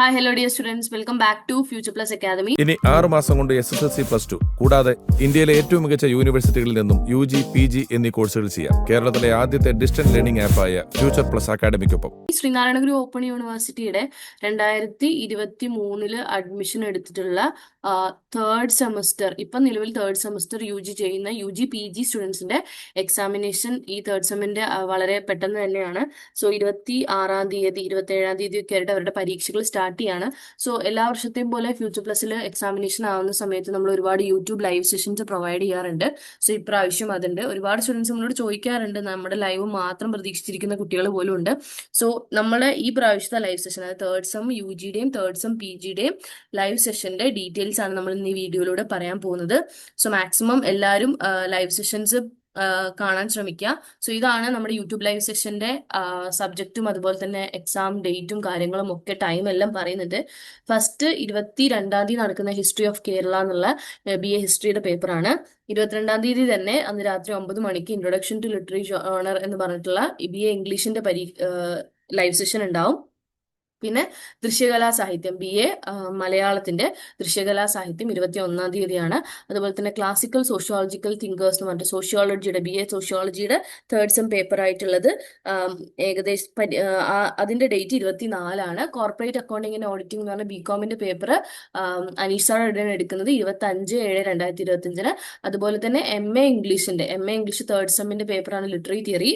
Hi hello dear students welcome back to future plus academy ഇനി ആറ് മാസം കൊണ്ട് S S L C plus two കൂടാതെ ഇന്ത്യയിലെ ഏറ്റവും മികച്ച യൂണിവേഴ്സിറ്റികളിൽ നിന്നും യു ജി പി ജി എന്നീ കോഴ്സുകൾ ചെയ്യാം. കേരളത്തിലെ ആദ്യത്തെ ഡിസ്റ്റന്റ് ലേണിംഗ് ആപ്പായ ഫ്യൂച്ചർ പ്ലസ് അക്കാദമിക്കൊപ്പം ശ്രീനാരായണഗുരു ഓപ്പൺ യൂണിവേഴ്സിറ്റിയുടെ രണ്ടായിരത്തി ഇരുപത്തി മൂന്നിൽ അഡ്മിഷൻ എടുത്തിട്ടുള്ള തേർഡ് സെമസ്റ്റർ ഇപ്പം നിലവിൽ തേർഡ് സെമസ്റ്റർ യു ജി ചെയ്യുന്ന യു ജി പി ജി സ്റ്റുഡൻസിന്റെ എക്സാമിനേഷൻ ഈ തേർഡ് സെമ്മിന്റെ വളരെ പെട്ടെന്ന് തന്നെയാണ്. സോ ഇരുപത്തി ആറാം തീയതി ഇരുപത്തി ഏഴാം തീയതി ഒക്കെ ആയിട്ട് അവരുടെ പരീക്ഷകൾ സ്റ്റാർട്ട് ചെയ്യാണ് സോ എല്ലാ വർഷത്തെയും പോലെ ഫ്യൂച്ചർ പ്ലസ്സിൽ എക്സാമിനേഷൻ ആവുന്ന സമയത്ത് നമ്മൾ ഒരുപാട് യൂട്യൂബ് ലൈവ് സെഷൻസ് പ്രൊവൈഡ് ചെയ്യാറുണ്ട്. സോ ഇപ്രാവശ്യം അതുണ്ട്. ഒരുപാട് സ്റ്റുഡൻസ് നമ്മളോട് ചോദിക്കാറുണ്ട്. നമ്മുടെ ലൈവ് മാത്രം പ്രതീക്ഷിച്ചിരിക്കുന്ന കുട്ടികൾ പോലും ഉണ്ട്. സോ നമ്മുടെ ഈ പ്രാവശ്യത്തെ ലൈവ് സെഷൻ അതായത് തേർഡ് സെം യു ജിയുടെയും തേർഡ് സെം പി ജിയുടെയും ലൈവ് സെഷന്റെ ഡീറ്റെയിൽസ് ആണ് നമ്മൾ ഇന്ന് ഈ വീഡിയോയിലൂടെ പറയാൻ പോകുന്നത്. സോ മാക്സിമം എല്ലാവരും ലൈവ് സെഷൻസ് കാണാൻ ശ്രമിക്കുക സോ ഇതാണ് നമ്മുടെ യൂട്യൂബ് ലൈവ് സെഷന്റെ സബ്ജക്റ്റും അതുപോലെ തന്നെ എക്സാം ഡേറ്റും കാര്യങ്ങളും ഒക്കെ ടൈം എല്ലാം പറയുന്നത്. ഫസ്റ്റ് ഇരുപത്തി രണ്ടാം തീയതി നടക്കുന്ന ഹിസ്റ്ററി ഓഫ് കേരള എന്നുള്ള ബി എ ഹിസ്റ്ററിയുടെ പേപ്പറാണ് ഇരുപത്തിരണ്ടാം തീയതി തന്നെ അന്ന് രാത്രി ഒമ്പത് മണിക്ക് ഇൻട്രൊഡക്ഷൻ ടു ലിറ്ററേച്ചർ ഓണർ എന്ന് പറഞ്ഞിട്ടുള്ള ബി എ ഇംഗ്ലീഷിന്റെ പരീ ലൈവ് സെഷൻ ഉണ്ടാവും. പിന്നെ ദൃശ്യകലാ സാഹിത്യം ബി എ മലയാളത്തിന്റെ ദൃശ്യകലാ സാഹിത്യം ഇരുപത്തി ഒന്നാം തീയതിയാണ്. അതുപോലെ തന്നെ ക്ലാസിക്കൽ സോഷ്യോളജിക്കൽ തിങ്കേഴ്സ് എന്ന് പറഞ്ഞിട്ട് സോഷ്യോളജിയുടെ ബി എ സോഷ്യോളജിയുടെ തേർഡ് സെം പേപ്പർ ആയിട്ടുള്ളത് ഏകദേശം അതിന്റെ ഡേറ്റ് ഇരുപത്തിനാലാണ്. കോർപ്പറേറ്റ് അക്കൗണ്ടിംഗ് ആൻഡ് ഓഡിറ്റിംഗ് എന്ന് പറഞ്ഞ ബി കോമിന്റെ പേപ്പർ അനീഷാണ് എടുക്കുന്നത് ഇരുപത്തി അഞ്ച് ഏഴ് രണ്ടായിരത്തി ഇരുപത്തി അഞ്ചിന് അതുപോലെ തന്നെ എം എ ഇംഗ്ലീഷിന്റെ എം എ ഇംഗ്ലീഷ് തേർഡ് സെമ്മിന്റെ പേപ്പറാണ് ലിറ്ററി തിയറി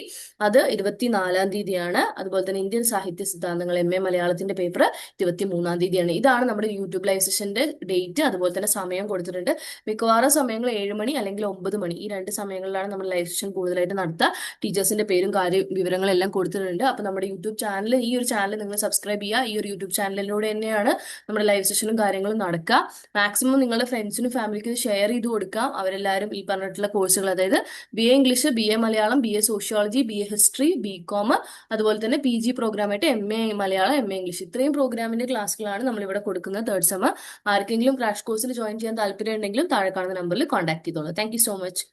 അത് ഇരുപത്തിനാലാം തീയതിയാണ്. അതുപോലെ തന്നെ ഇന്ത്യൻ സാഹിത്യ സിദ്ധാന്തങ്ങൾ എം എ മലയാളത്തിന്റെ പേപ്പർ ഇരുപത്തി മൂന്നാം തീയതിയാണ്. ഇതാണ് നമ്മുടെ യൂട്യൂബ് ലൈവ് സെഷന്റെ ഡേറ്റ്. അതുപോലെ തന്നെ സമയം കൊടുത്തിട്ടുണ്ട്. മിക്കവാറും സമയങ്ങൾ ഏഴ് മണി അല്ലെങ്കിൽ ഒമ്പത് മണി. ഈ രണ്ട് സമയങ്ങളിലാണ് നമ്മൾ ലൈവ് സെഷൻ കൂടുതലായിട്ട് നടത്തുക. ടീച്ചേഴ്സിന്റെ പേരും കാര്യ വിവരങ്ങളെല്ലാം കൊടുത്തിട്ടുണ്ട്. അപ്പൊ നമ്മുടെ യൂട്യൂബ് ചാനൽ ഈ ഒരു ചാനൽ നിങ്ങൾ സബ്സ്ക്രൈബ് ചെയ്യുക. ഈ ഒരു യൂട്യൂബ് ചാനലിലൂടെ തന്നെയാണ് നമ്മുടെ ലൈവ് സെഷനും കാര്യങ്ങളും നടക്കുക. മാക്സിമം നിങ്ങളുടെ ഫ്രണ്ട്സിനും ഫാമിലിക്കും ഷെയർ ചെയ്ത് കൊടുക്കാം അവരെല്ലാവരും ഈ പറഞ്ഞിട്ടുള്ള കോഴ്സുകൾ അതായത് B A English B A Malayalam B A sociology B A history B com അതുപോലെ തന്നെ P G പ്രോഗ്രാമായിട്ട് M A Malayalam M A English ഇത്രയും പ്രോഗ്രാമിന്റെ ക്ലാസ്സുകളാണ് നമ്മൾ ഇവിടെ കൊടുക്കുന്നത് തേർഡ് സെമ ആർക്കെങ്കിലും ക്രാഷ് കോഴ്സിൽ ജോയിൻ ചെയ്യാൻ താല്പര്യം ഉണ്ടെങ്കിലും താഴെ കാണുന്ന നമ്പറിൽ കോൺടാക്ട് ചെയ്തോളൂ. Thank so much